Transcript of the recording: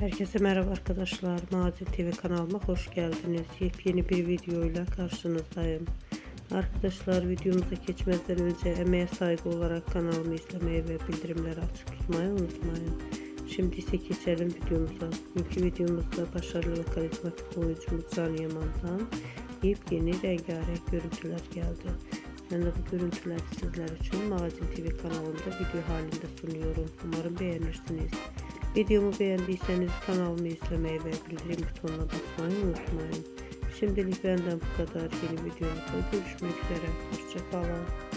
Herkese merhaba arkadaşlar. Mazi TV kanalıma hoş geldiniz. Yepyeni bir videoyla karşınızdayım. Arkadaşlar videomuza geçmeden önce emeğe saygı olarak kanalımı izlemeyi ve bildirimleri açık tutmayı unutmayın. Şimdi ise geçelim videomuza. Bugünkü videomuzda başarılı ve karizmatik oyuncumuz Can Yaman'dan yepyeni rengarenk görüntüler geldi. Ben de bu görüntüleri sizler için Magazin TV kanalımda video halinde sunuyorum. Umarım beğenirsiniz. Videomu beğendiyseniz kanalımı izlemeyi ve bildirim butonuna basmayı unutmayın. Şimdilik benden bu kadar. Yeni videomuzda görüşmek üzere. Hoşçakalın.